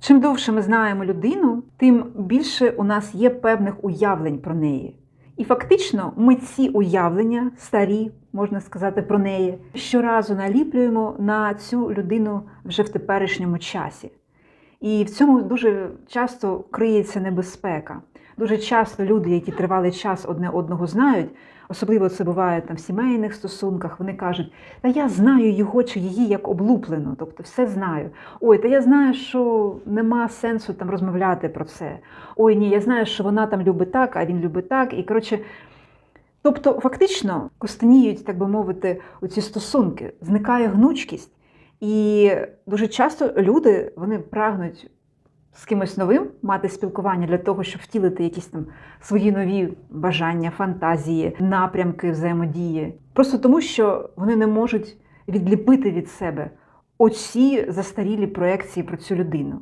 Чим довше ми знаємо людину, тим більше у нас є певних уявлень про неї. І фактично ми ці уявлення, старі, можна сказати, про неї, щоразу наліплюємо на цю людину вже в теперішньому часі. І в цьому дуже часто криється небезпека. Дуже часто люди, які тривалий час одне одного знають, особливо це буває там в сімейних стосунках, вони кажуть, та я знаю його чи її як облуплено, тобто все знаю. Ой, та я знаю, що нема сенсу там розмовляти про це. Ой, ні, я знаю, що вона там любить так, а він любить так. І коротше, тобто, фактично костеніють, так би мовити, оці стосунки, зникає гнучкість. І дуже часто люди вони прагнуть з кимось новим мати спілкування для того, щоб втілити якісь там свої нові бажання, фантазії, напрямки взаємодії. Просто тому, що вони не можуть відліпити від себе оці застарілі проекції про цю людину.